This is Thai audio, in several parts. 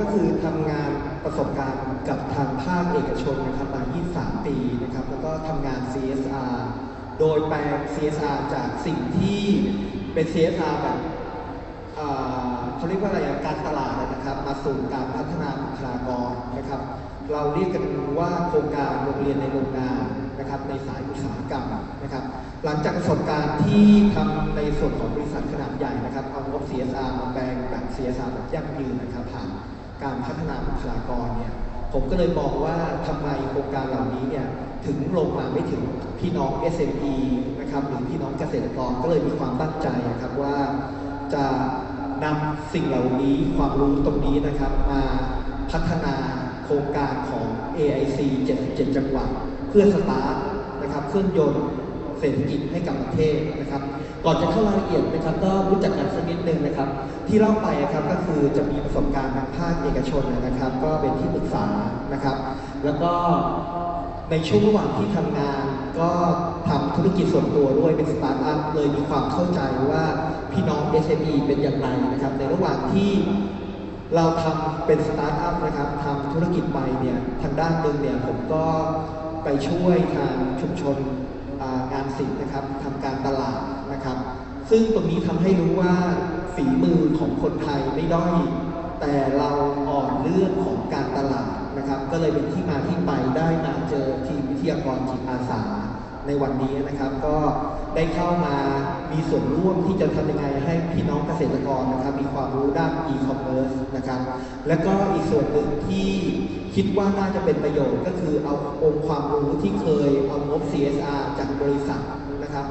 ก็คือทำงานประสบการณ์กับทางภาคเอกชนนะครับมา 23 ปีนะครับ แล้วก็ทำงาน CSR โดยแปลง CSR จากสิ่งที่เป็น CSR แบบเอ่อเขาเรียกว่าอะไรอะการตลาดนะครับ มาสู่การพัฒนาบุคลากรนะครับ เราเรียกกันว่าโครงการโรงเรียนในโรงงานนะครับในสายอุตสาหกรรมนะครับ หลังจากประสบการณ์ที่ทำในส่วนของบริษัทขนาดใหญ่นะครับ เอางบ CSR มาแปลงแบบ CSR แบบยั่งยืนนะครับผ่าน การพัฒนาบุคลากรเนี่ยผมก็เลยมองว่าทำไมโครงการเหล่านี้เนี่ยถึงลงมาไม่ถึงพี่น้อง SME นะครับหรือพี่น้องเกษตรกรก็เลยมีความตั้งใจนะครับว่าจะนำสิ่งเหล่านี้ความรู้ตรงนี้นะครับ มาพัฒนาโครงการของ AIC 77 จังหวัด เพื่อสตาร์ทนะครับเครื่องยนต์เศรษฐกิจให้กับประเทศนะครับ ก่อนจะเข้ารายละเอียดนะครับก็รู้จักกันสักนิดนึงนะครับ ที่เล่าไปนะครับก็คือจะมีประสบการณ์ทางภาคเอกชนนะครับ ก็เป็นที่ปรึกษานะครับ แล้วก็ในช่วงระหว่างที่ทำงานก็ทำธุรกิจส่วนตัวด้วยเป็นสตาร์ทอัพเลยมีความเข้าใจว่าพี่น้อง SME เป็นอย่างไรนะครับ ในระหว่างที่เราทำเป็นสตาร์ทอัพนะครับทำธุรกิจไปเนี่ยทางด้านหนึ่งเนี่ยผมก็ไปช่วยทางชุมชน งานศิลป์นะครับทำการตลาดนะครับ ซึ่งตรงนี้ทำให้รู้ว่าฝีมือของคนไทยไม่ด้อยแต่เราอ่อนเรื่องของการตลาดนะครับ ก็เลยเป็นที่มาที่ไปได้มาเจอทีมวิทยากรจิตอาสาในวันนี้นะครับ ก็ได้เข้ามามีส่วนร่วมที่จะทำยังไงให้พี่น้องเกษตรกร ความรู้ด้าน e-commerce นะครับ และก็อีกส่วนหนึ่งที่คิดว่าน่าจะเป็นประโยชน์ก็คือเอาองค์ความรู้ที่เคยเอางบ CSR จากบริษัทนะครับ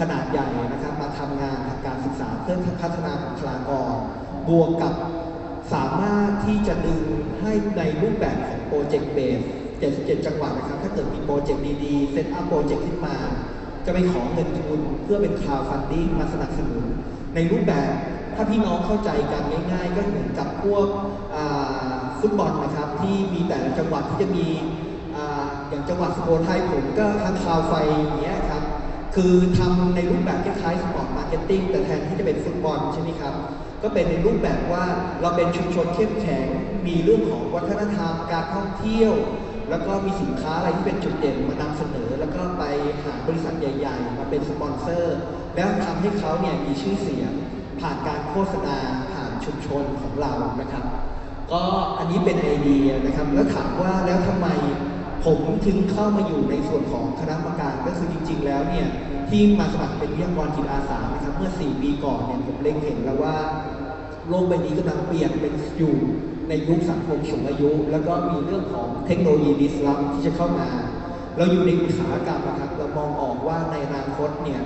ขนาดใหญ่นะครับมาทำงานทางการศึกษาเพื่อพัฒนาบุคลากร บวกกับสามารถที่จะดึงให้ในรูปแบบของโปรเจกต์เบส77 จังหวัดนะครับ ถ้าเกิดมีโปรเจกต์ดีๆเซตอัพโปรเจกต์ขึ้นมา จะไปขอเงินทุนเพื่อเป็นคาวฟันดิ้งมาสนับสนุน ในรูปแบบ ถ้าพี่น้องเข้าใจกันง่ายๆ ก็เหมือนกับพวกฟุตบอลนะครับ ที่มีแต่ละจังหวัดที่จะมีอย่างจังหวัดสุโขทัยผมก็ทางคาวไฟอย่างเงี้ยครับ คือทำในรูปแบบคล้ายๆสปอร์ตมาร์เก็ตติ้งแต่แทนที่จะเป็นฟุตบอลใช่ไหมครับ ก็เป็นในรูปแบบว่าเราเป็นชุมชนเข้มแข็ง มีเรื่องของวัฒนธรรมการท่องเที่ยว แล้วก็มีสินค้าอะไรที่เป็นจุดเด่นมานำเสนอ แล้วก็ไปหาบริษัทใหญ่ ๆ มาเป็นสปอนเซอร์ แล้วทำให้เขาเนี่ยมีชื่อเสียง ผ่านการโฆษณาผ่านชุมชนของเรานะครับ ก็อันนี้เป็นไอเดียนะครับ แล้วถามว่าแล้วทำไมผมถึงเข้ามาอยู่ในส่วนของคณะกรรมการก็คือจริง ๆ แล้วเนี่ยที่มาสมัครเป็นวิทยากรจิตอาสานะครับ เมื่อ 4 ปีก่อนเนี่ยผมเล็งเห็นแล้วว่าโลกใบนี้กำลังเปลี่ยนเป็นอยู่ในยุคสังคมสูงอายุ แล้วก็มีเรื่องของเทคโนโลยีดิสลอฟที่จะเข้ามา เราอยู่ในอุตสาหกรรมนะครับเรามองออกว่าในอนาคตเนี่ย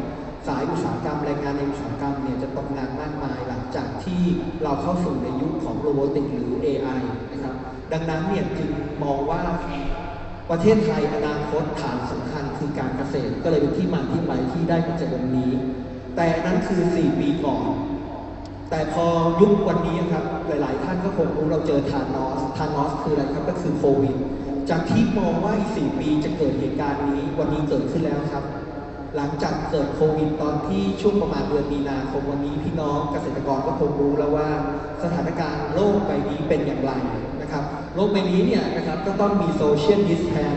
สายอุตสาหกรรมแรงงานในอุตสาหกรรมเนี่ยจะตกงานมากมายหลังจากที่เราเข้าสู่ในยุคของโรบอติกหรือ AI นะครับ ดังนั้นเนี่ยจึงมองว่าประเทศไทยอนาคตฐานสำคัญคือการเกษตร ก็เลยเป็นที่มาที่ไปที่ได้มาเจอวันนี้ แต่นั้นคือ 4 ปีก่อน แต่พอยุควันนี้ครับหลาย ๆ ท่านก็คงรู้เราเจอทานอสทานอสคืออะไรครับก็คือโควิดจากที่มองว่าอีก4ปีจะเกิดเหตุการณ์นี้ วันนี้เกิดขึ้นแล้วครับ หลังจากเกิดโควิดตอนที่ช่วงประมาณเดือนมีนาคมวันนี้พี่น้องเกษตรกรก็คงรู้แล้วว่าสถานการณ์โลกใบนี้เป็นอย่างไรนะครับโลกใบนี้เนี่ยนะครับก็ต้องมีโซเชียลดิสแทน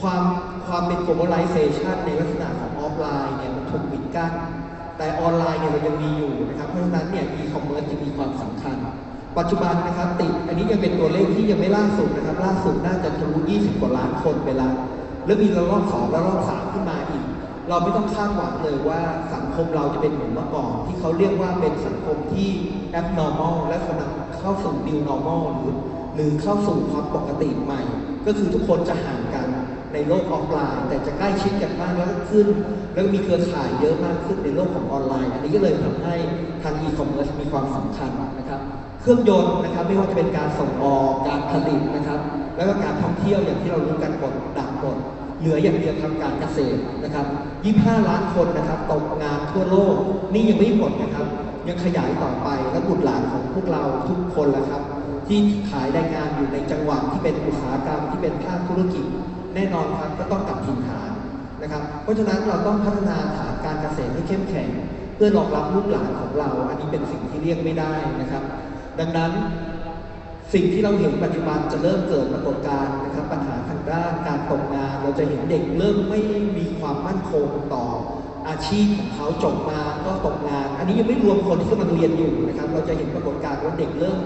ความความเป็น globalization ในลักษณะของออฟไลน์เนี่ยมันถูกปิดกั้นแต่ออนไลน์เนี่ยเรายังมีอยู่นะครับเพราะฉะนั้นเนี่ย e-commerce จะมีความสำคัญ ปัจจุบันนะครับติดอันนี้ยังเป็นตัวเลขที่ยังไม่ล่าสุดนะครับล่าสุดน่าจะทะลุ20 กว่าล้านคนไปแล้วแล้วมีระลอกสองระลอกสามขึ้นมาอีก เราไม่ต้องคาดหวังเลยว่าสังคมเราจะเป็นเหมือนเมื่อก่อน ที่เขาเรียกว่าเป็นสังคมที่ abnormal และกำลังเข้าสู่ new normal หรือหรือเข้าสู่ความปกติใหม่ ก็คือทุกคนจะห่างกันในโลกออฟไลน์ แต่จะใกล้ชิดกันมากแล้วขึ้น แล้วมีเครือข่ายเยอะมากขึ้นในโลกของออนไลน์ อันนี้ก็เลยทำให้ทาง e-commerce มีความสำคัญนะครับ เครื่องยนต์นะครับไม่ว่าจะเป็นการส่งออกการผลิตนะครับ แล้วก็การท่องเที่ยวอย่างที่เรารู้กันหมดดับหมด เหลืออย่างเดียวทำการเกษตรนะครับ 25 ล้านคนนะครับตกงานทั่วโลก นี่ยังไม่หมดนะครับ ยังขยายต่อไปและบุตรหลานของพวกเราทุกคนแหละครับ ที่ขายแรงงานอยู่ในจังหวัดที่เป็นอุตสาหกรรมที่เป็นภาคธุรกิจ แน่นอนครับก็ต้องกลับถิ่นฐานนะครับ เพราะฉะนั้นเราต้องพัฒนาฐานการเกษตรให้เข้มแข็ง เพื่อรองรับลูกหลานของเรา อันนี้เป็นสิ่งที่เรียกไม่ได้นะครับ ดังนั้น สิ่งที่เราเห็นปัจจุบันจะเริ่มเกิดปรากฏการณ์นะครับ ปัญหาทางด้านการตกงาน เราจะเห็นเด็กเริ่มไม่มีความมั่นคงต่ออาชีพของเขาจบมาก็ตกงาน อันนี้ยังไม่รวมคนที่กำลังเรียนอยู่นะครับ เราจะเห็นปรากฏการณ์ว่าเด็กเริ่ม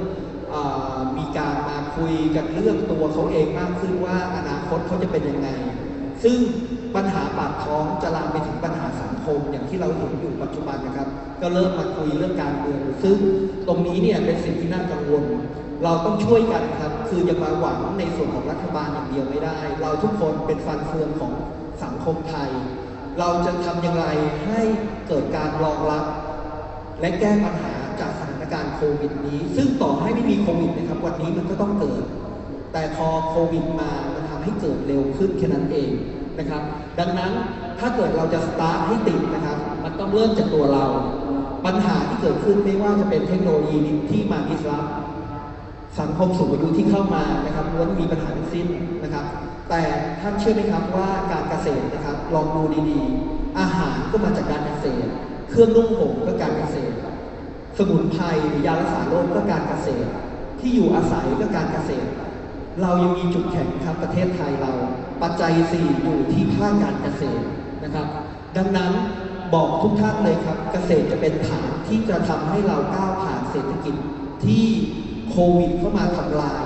มีการมาคุยกันเรื่องตัวเขาเองมากขึ้นว่าอนาคตเขาจะเป็นยังไง ซึ่งปัญหาปากท้องจะลามไปถึงปัญหาสังคมอย่างที่เราเห็นอยู่ปัจจุบันนะครับ ก็เริ่มมาคุยเรื่องการเมืองซึ่งตรงนี้เนี่ยเป็นสิ่งที่น่ากังวล เราต้องช่วยกันครับ คือจะมาหวังในส่วนของรัฐบาลอย่างเดียวไม่ได้ เราทุกคนเป็นฟันเฟืองของสังคมไทย เราจะทำอย่างไรให้เกิดการรองรับ และแก้ปัญหาจากสถานการณ์โควิดนี้ ซึ่งต่อให้ไม่มีโควิดนะครับ วันนี้มันก็ต้องเกิด แต่พอโควิดมา มันทำให้เกิดเร็วขึ้นแค่นั้นเองนะครับ ดังนั้นถ้าเกิดเราจะสตาร์ทให้ติดนะครับ มันต้องเริ่มจากตัวเรา ปัญหาที่เกิดขึ้นไม่ว่าจะเป็นเทคโนโลยีที่มาดิสรับ สังคมสูงอายุที่เข้ามานะครับล้วนมีปัญหาทั้งสิ้นนะครับ แต่ท่านเชื่อไหมครับว่าการเกษตรนะครับ ลองดูดีๆ อาหารก็มาจากการเกษตร เครื่องนุ่งห่มก็การเกษตร สมุนไพรหรือยารักษาโรคก็การเกษตร ที่อยู่อาศัยก็การเกษตร เรายังมีจุดแข็งครับประเทศไทยเรา ปัจจัย4อยู่ที่ภาคการเกษตรนะครับ ดังนั้นบอกทุกท่านเลยครับ เกษตรจะเป็นฐานที่จะทำให้เราก้าวผ่านเศรษฐกิจที่ โควิดเข้ามาทำลาย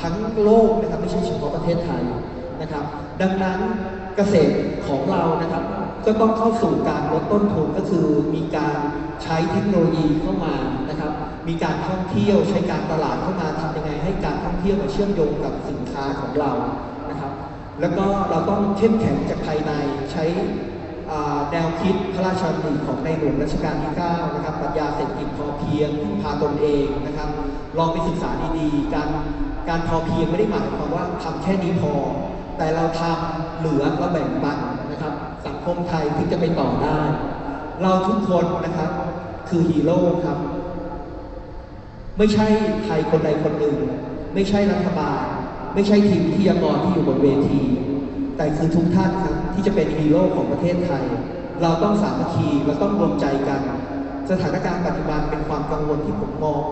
ทั้งโลกนะครับไม่ใช่เฉพาะประเทศไทยนะครับ ดังนั้นเกษตรของเรานะครับ ก็ต้องเข้าสู่การลดต้นทุนก็คือมีการใช้เทคโนโลยีเข้ามานะครับ มีการท่องเที่ยวใช้การตลาดเข้ามาทำยังไง ให้การท่องเที่ยวมาเชื่อมโยงกับสินค้าของเรานะครับ แล้วก็เราต้องเข้มแข็งจากภายในใช้ แนวคิดพระราชดำริของในหลวงรัชกาลที่ 9 นะครับปรัชญาเศรษฐกิจพอเพียงพึ่งพาตนเองนะครับ ลองไปศึกษาดีๆ การการพอเพียงไม่ได้หมายความว่าทำแค่นี้พอ แต่เราทำเหลือก็แบ่งปันนะครับ สังคมไทยถึงจะไปต่อได้ เราทุกคนนะครับคือฮีโร่ครับ ไม่ใช่ไทยคนใดคนหนึ่ง ไม่ใช่รัฐบาล ไม่ใช่ทีมวิทยากรที่อยู่บนเวที แต่คือทุกท่านครับ ที่จะเป็นฮีโร่ของประเทศไทย เราต้องสามัคคีเราต้องรวมใจกัน สถานการณ์ปัจจุบันเป็นความกังวลที่ผมมอง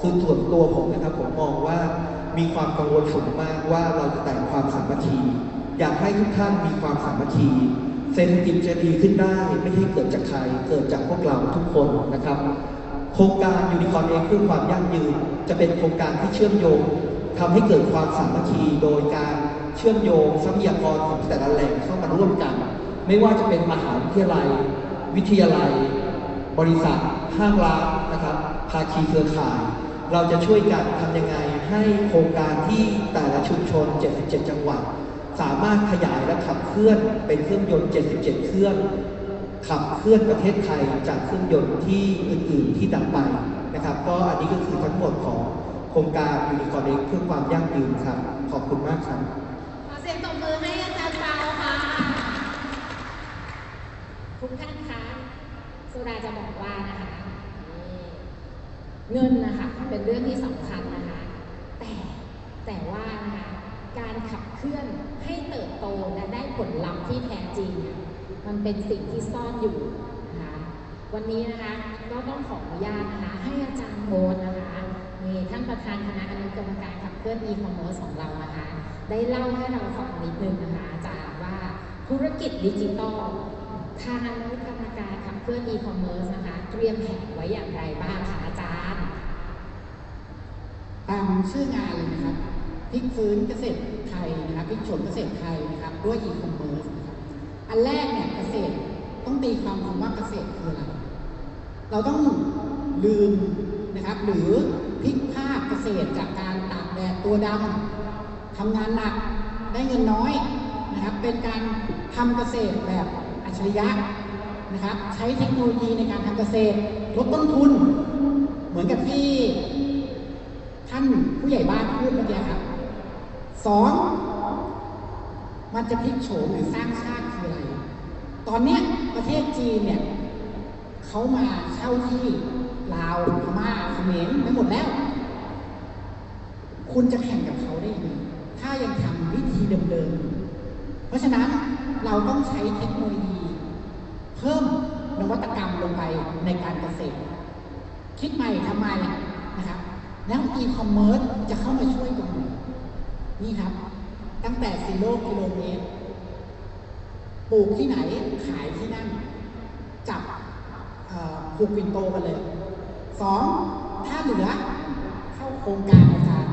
คือส่วนตัวผมนะครับผมมองว่ามีความกังวลสูงมากว่าเราจะแต่งความสามัคคี อยากให้ทุกท่านมีความสามัคคีเศรษฐกิจจะดีขึ้นได้ไม่ใช่เกิดจากใครเกิดจากพวกเราทุกคนนะครับ โครงการยูนิคอร์นเองเพื่อความยั่งยืน จะเป็นโครงการที่เชื่อมโยงทำให้เกิดความสามัคคีโดยการ เชื่อมโยงทรัพยากรของแต่ละแหล่งเข้ามาร่วมกัน ไม่ว่าจะเป็นมหาวิทยาลัย วิทยาลัย บริษัทห้างร้านนะครับภาคีเครือข่าย เราจะช่วยกันทำยังไงให้โครงการที่แต่ละชุมชน 77 จังหวัด สามารถขยายและขับเคลื่อนเป็นเครื่องยนต์ 77 เครื่องขับเคลื่อนประเทศไทยจากเครื่องยนต์ที่อื่น ๆ ที่ดับไปนะครับ ก็อันนี้ก็คือทั้งหมดของโครงการยูนิคอร์นเองเพื่อความยั่งยืนครับ ขอบคุณมากครับ ทุกท่านคะสุดาจะบอกว่านะคะเงินนะคะเป็นเรื่องที่สำคัญนะคะ แต่แต่ว่านะคะการขับเคลื่อนให้เติบโตและได้ผลลัพธ์ที่แท้จริงอะมันเป็นสิ่งที่ซ่อนอยู่นะคะวันนี้นะคะก็ต้องขออนุญาตนะคะให้อาจารย์โบนนะคะมีท่านประธานคณะอนุกรรมการขับเคลื่อน e-commerce ของเรานะคะ ได้เล่าให้เราฟังนิดนึงนะคะอาจารย์ว่าธุรกิจดิจิตอล ทางอนุกรรมการขับเคลื่อน e-commerce นะคะ เตรียมแผนไว้อย่างไรบ้างคะอาจารย์ ตามชื่องานเลยนะครับพลิกฟื้นเกษตรไทยนะครับพลิกโฉมเกษตรไทยนะครับ ด้วยอีคอมเมิร์ซนะครับอันแรกเนี่ยเกษตรต้องตีความคำว่าเกษตรคืออะไร เราต้องลืมนะครับ หรือพลิกภาพเกษตรจากการตากแดดตัวดำทำงานหนักได้เงินน้อยนะครับ เป็นการทำเกษตรแบบ อัจฉริยะนะครับ ใช้เทคโนโลยีในการทำเกษตรลดต้นทุน เหมือนกับที่ท่านผู้ใหญ่บ้านพูดเมื่อกี้ครับสองมันจะพลิกโฉมหรือสร้างชาติคืออะไร ตอนนี้ประเทศจีนเนี่ยเขามาเช่าที่ลาวพม่าเขมรไปหมดแล้ว คุณจะแข่งกับเขาได้ยังไงถ้ายังทำวิธีเดิมๆ เพราะฉะนั้นเราต้องใช้เทคโนโลยี เพิ่มนวัตกรรมลงไปในการเกษตร คิดใหม่ทำไมนะครับแล้วอีคอมเมิร์ซจะเข้ามาช่วยนี่ครับ ตั้งแต่ซีโร่กิโลเมตรปลูกที่ไหนขายที่นั่น จับผูกปินโตกันเลยสองถ้าเหลือเข้าโครงการในการ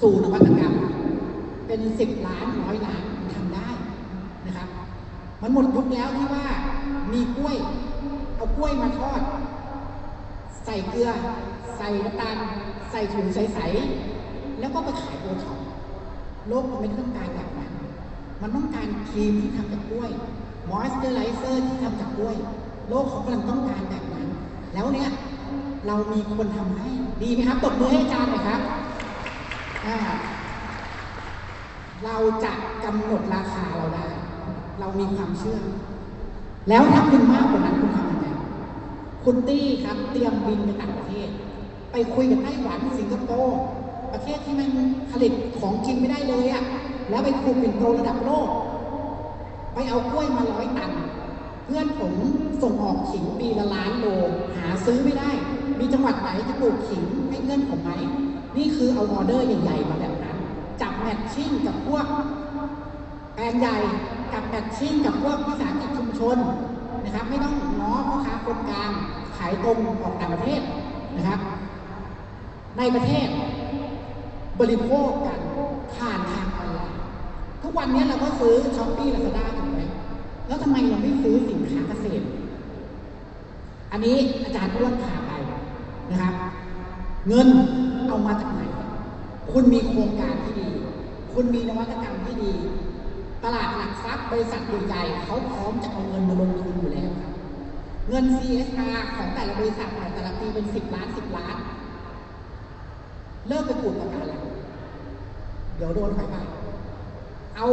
สู่นวัตกรรม เป็นสิบล้านร้อยล้านทำได้นะครับ มันหมดยุคแล้วที่ว่ามีกล้วย เอากล้วยมาทอด ใส่เกลือ ใส่น้ำตาลใส่ถุงใสๆแล้วก็ไปขายโอท็อปโลกมันไม่ต้องการแบบนั้น มันต้องการครีมที่ทำจากกล้วย มอยส์เจอไรเซอร์ที่ทำจากกล้วย โลกเขากำลังต้องการแบบนั้น แล้วเนี่ยเรามีคนทำให้ดีไหมครับตบมือให้อาจารย์หน่อยครับเราจะกำหนดราคาเราได้ เรามีความเชื่อ แล้วถ้าคุณมากกว่านั้นคุณทำยังไงคุณตี้ครับเตรียมบินไปต่างประเทศ ไปคุยกับไต้หวันสิงคโปร์ประเทศที่มันผลิตของกินไม่ได้เลยอะแล้วไปคุมเป็นโตระดับโลก ไปเอากล้วยมาร้อยตัน เพื่อนผมส่งออกขิงปีละล้านโลหาซื้อไม่ได้ มีจังหวัดไหนจะปลูกขิงให้เพื่อนผมไหมนี่คือเอาออเดอร์ใหญ่ๆมาแบบนั้น จับแมทชิ่งกับพวกแปลงใหญ่ กับแมทชิ่งกับพวกวิสาหกิจชุมชนนะครับ ไม่ต้องง้อพ่อค้าคนกลางขายตรงออกต่างประเทศนะครับ ในประเทศบริโภคกันผ่านทางออนไลน์ทุกวันนี้เราก็ซื้อช้อปปี้ลาซาด้าถูกไหมแล้วทำไมเราไม่ซื้อสินค้าเกษตร อันนี้อาจารย์อ้วนพาไปนะครับ เงินเอามาจากไหน คุณมีโครงการที่ดี คุณมีนวัตกรรมที่ดี ตลาดหลักทรัพย์บริษัทใหญ่ๆเขาพร้อมจะเอาเงินมาลงทุนอยู่แล้วครับ เงิน CSR ของแต่ละบริษัทเนี่ยแต่ละปีเป็น 10 ล้าน 10 ล้าน เลิกไปปลูกปะการังเดี๋ยวโดนไฟไหม้เอา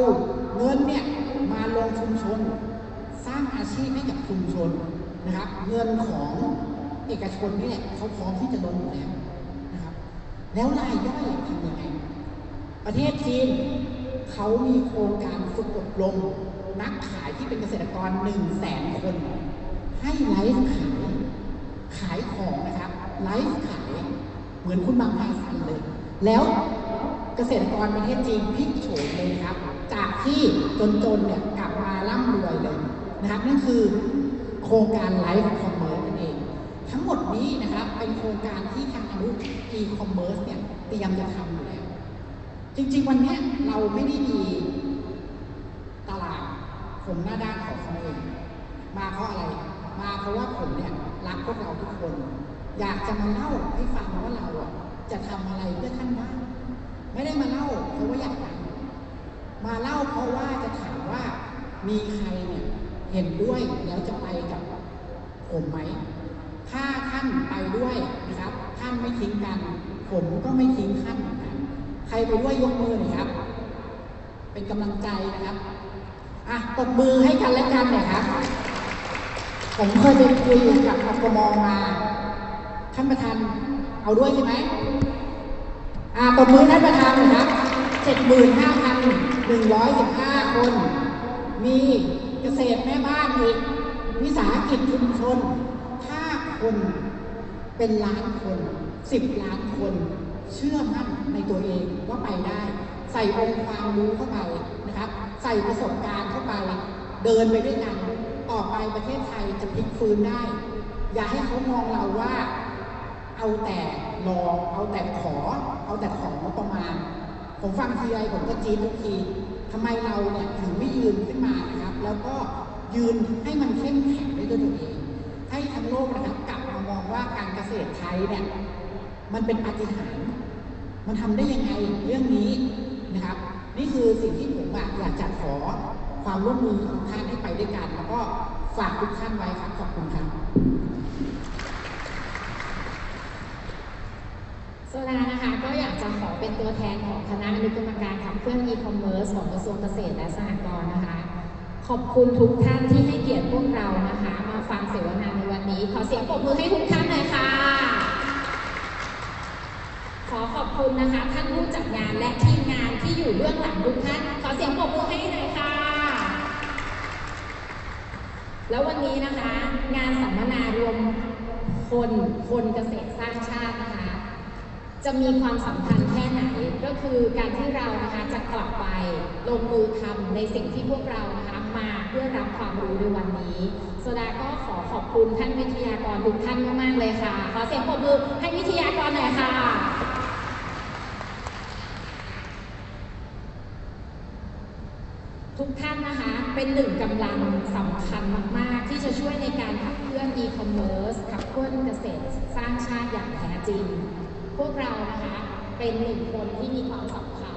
เงินเนี่ยมาลงชุมชน สร้างอาชีพให้กับชุมชนนะครับ เงินของเอกชนนี่แหละเขาพร้อมที่จะลงอยู่แล้วนะครับ แล้วรายย่อยทำยังไงประเทศจีน เขามีโครงการฝึกอบรม นักขายที่เป็นเกษตรกรหนึ่งแสนคน ให้ไลฟ์ขาย ขายของนะครับ ไลฟ์ขาย เหมือนคุณบางไพสันเลย แล้วเกษตรกรประเทศจีนพลิกโฉมเลยครับ จากที่จนๆเนี่ยกลับมาร่ำรวยเลยนะครับนั่นคือโครงการไลฟ์คอมเมอร์นั่นเอง ทั้งหมดนี้นะครับเป็นโครงการที่ทางอนุอีคอมเมิร์ซเนี่ยเตรียมจะทำอยู่ จริงๆ วันนี้เราไม่ได้มีตลาดผมหน้าด้านของเขาเองมาเพราะอะไร มาเพราะว่าผมเนี่ยรักพวกเราทุกคน อยากจะมาเล่าให้ฟังว่าเราอะจะทำอะไรเพื่อท่านบ้างไม่ได้มาเล่าเพราะว่าอยากดังมาเล่าเพราะว่าจะถามว่ามีใครเนี่ยเห็นด้วยแล้วจะไปกับผมไหม ถ้าท่านไปด้วยนะครับ ท่านไม่ทิ้งกัน ผมก็ไม่ทิ้งท่านนกัน ใครไปด้วยยกมือหน่อยครับ เป็นกำลังใจนะครับอะตบมือให้กันและกันหน่อยครับ ผมเคยไปคุยกับอปมมาท่านประธานเอาด้วยใช่ไหมอ่าตบมือท่านประธานหน่อยครับ75,115คน มีเกษตรแม่บ้านอีกวิสาหกิจชุมชนถ้าคน เป็นล้านคนสิบล้านคน เชื่อมั่นในตัวเองว่าไปได้ ใส่องค์ความรู้เข้าไปนะครับ ใส่ประสบการณ์เข้าไป เดินไปด้วยกันต่อไปประเทศไทยจะพลิกฟื้นได้ อย่าให้เขามองเราว่า เอาแต่รอเอาแต่ขอ เอาแต่ของงบประมาณ ผมฟังทีไรผมก็จี๊ดทุกทีทำไมเราเนี่ยถึงไม่ยืนขึ้นมานะครับ แล้วก็ยืนให้มันเข้มแข็งด้วยตัวเอง ให้ทั้งโลกนะครับกลับมามองว่าการเกษตรไทยเนี่ย มันเป็นปาฏิหาริย์มันทำได้ยังไงเรื่องนี้นะครับ นี่คือสิ่งที่ผมอยากจะขอความร่วมมือของท่านให้ไปด้วยกันแล้วก็ฝากทุกท่านไว้ครับขอบคุณครับโซดานะคะก็อยากจะขอเป็นตัวแทนของคณะอนุกรรมการขับเคลื่อนอีคอมเมิร์ซของกระทรวงเกษตรและสหกรณ์นะคะ ขอบคุณทุกท่านที่ให้เกียรติพวกเรานะคะ มาฟังเสวนาในวันนี้ ขอเสียงปรบมือให้ทุกท่านหน่อยค่ะ อขอบคุณนะคะ ท่านผู้จัดงานและทีมงานที่อยู่เบื้องหลังทุกท่าน ขอเสียงปรบมือให้หน่อยค่ะ แล้ววันนี้นะคะ งานสัมมนารวมคนคนเกษตรสร้างชาตินะคะ จะมีความสำคัญแค่ไหนก็คือการที่เรานะคะจะกลับไปลงมือทำในสิ่งที่พวกเรานะคะมาเพื่อรับความรู้ในวันนี้โซดาก็ขอขอบคุณท่านวิทยากรทุกท่านมากๆเลยค่ะ ขอเสียงปรบมือให้วิทยากรหน่อยค่ะ ทุกท่านนะคะ เป็นหนึ่งกำลังสำคัญมาก ๆ ที่จะช่วยในการขับเคลื่อน e-commerce ขับเคลื่อนเกษตรสร้างชาติอย่างแท้จริง พวกเรานะคะเป็นหนึ่งคนที่มีความสำคัญ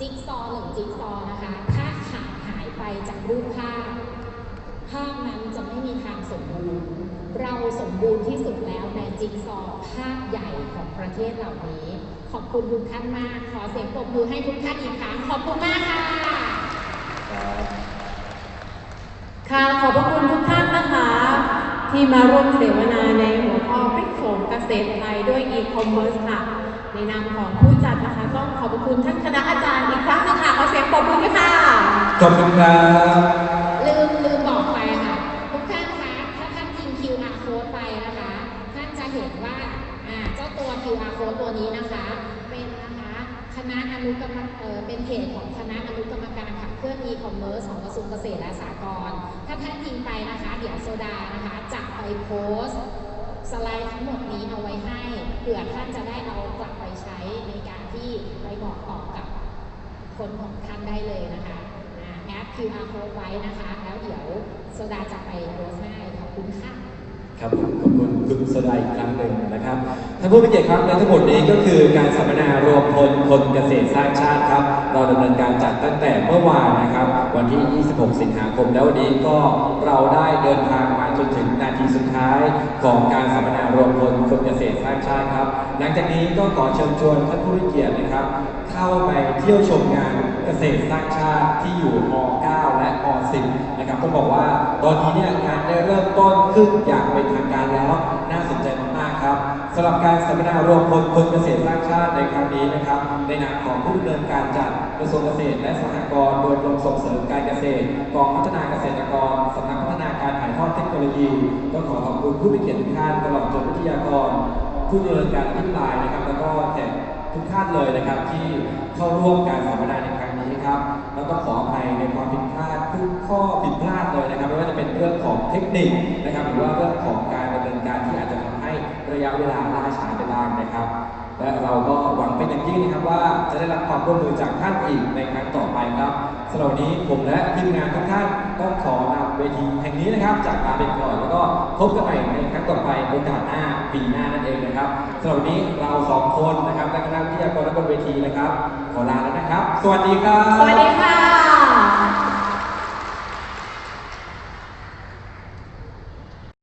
จิ๊กซอว์หนึ่งจิ๊กซอว์นะคะ ถ้าขาดหายไปจากรูปภาพภาพนั้นจะไม่มีทางสมบูรณ์ เราสมบูรณ์ที่สุดแล้วในจิ๊กซอว์ภาพใหญ่ของประเทศเหล่านี้ ขอบคุณทุกท่านมาก ขอเสียงปรบมือให้ทุกท่านอีกครั้ง ขอบคุณมากค่ะ ค่ะขอบพระคุณทุกท่านนะคะ ที่มาร่วมเสวนาในหัวข้อพลิกโฉมเกษตรไทยด้วยอีคอมเมิร์ซค่ะ ในนามของผู้จัดนะคะต้องขอบพระคุณท่านคณะอาจารย์อีกครั้งหนึงค่ะขอเสียงปรบมือด้วยค่ะขอบคุณครับลืมลืมบอกไปค่ะทุกท่านคะถ้าท่านยิง QR code ไปนะคะ ท่านจะเห็นว่าอ่าเจ้าตัว QR code ตัวนี้นะคะเป็นนะคะค ณะอนุกรรมเป็นเพจของคณะอนุกรรมการขับเคลื่อน e-commerce ของกระทรวงเกษตรและสหกรณ์ถ้าท่านยิงไปนะคะ เดี๋ยวโซดานะคะจะไปโพสต์สไลด์ทั้งหมดนี้เอาไว้ให้เผื่อท่านจะได้เอากลับไปใช้ในการที่ไปบอกต่อกับคนของท่านได้เลยนะคะอ่าแอป QR code ไว้นะคะ แล้วเดี๋ยวโซดาจะไปโพสต์ให้ขอบคุณค่ะ ครับขอบคุณคุณสดาอีกครั้งหนึ่งนะครับท่านผู้มีเกียรติครับและทั้งหมดนี้ก็คือการสัมมนารวมพลคนเกษตรสร้างชาติครับ เราดำเนินการจัดตั้งแต่เมื่อวานนะครับ วันที่ 26 สิงหาคมแล้ววันนี้ก็เราได้เดินทางมาจนถึงนาทีสุดท้ายของการสัมมนารวมพลคนเกษตรสร้างชาติครับ หลังจากนี้ก็ขอเชิญชวนท่านผู้มีเกียรตินะครับ เข้าไปเที่ยวชมงาน กษตรสร้างชาติที่อยู่ม .9 และม .10 นะครับต้องบอกว่าตอนนี้เนี่ยงานได้เริ่มต้นขึ้นอย่างเป็นทางการแล้วน่าสนใจมากๆครับสำหรับการสัมมนารวมพลคนเกษตรสร้างชาติในครั้งนี้นะครับ ในนามของผู้ดำเนินการจัดกระทรวงเกษตรและสหกรณ์โดยกรมส่งเสริมการเกษตรกองพัฒนาเกษตรกรสำนักพัฒนาการถ่ายทอดเทคโนโลยีก็ขอขอบคุณผู้มีเกียรติทุกท่านตลอดจนวิทยากร ผู้ดำเนินการอภิปรายนะครับ แล้วก็แขกทุกท่านเลยนะครับที่เข้าร่วมการสัมมนาในครั้ง ครับ แล้วก็ขออภัยในความผิดพลาดทุกข้อผิดพลาดเลยนะครับ ไม่ว่าจะเป็นเรื่องของเทคนิคนะครับ หรือว่าเรื่องของการดำเนินการที่อาจจะทำให้ระยะเวลาล่าช้าไปบ้างนะครับ และเราก็หวังเป็นอย่างยิ่งนะครับว่าจะได้รับความร่วมมือจากท่านอีกในครั้งต่อไปครับ สำหรับวันนี้ผมและทีมงานทุกท่านต้องขอนำเวทีแห่งนี้นะครับจากลาไปก่อนแล้วก็พบกันใหม่ในครั้งต่อไปโอกาสหน้าปีหน้านั่นเองนะครับสำหรับวันนี้เราสองคนนะครับและคณะวิทยากรและบนเวทีนะครับ ขอลาแล้วนะครับ สวัสดีครับ สวัสดีค่ะ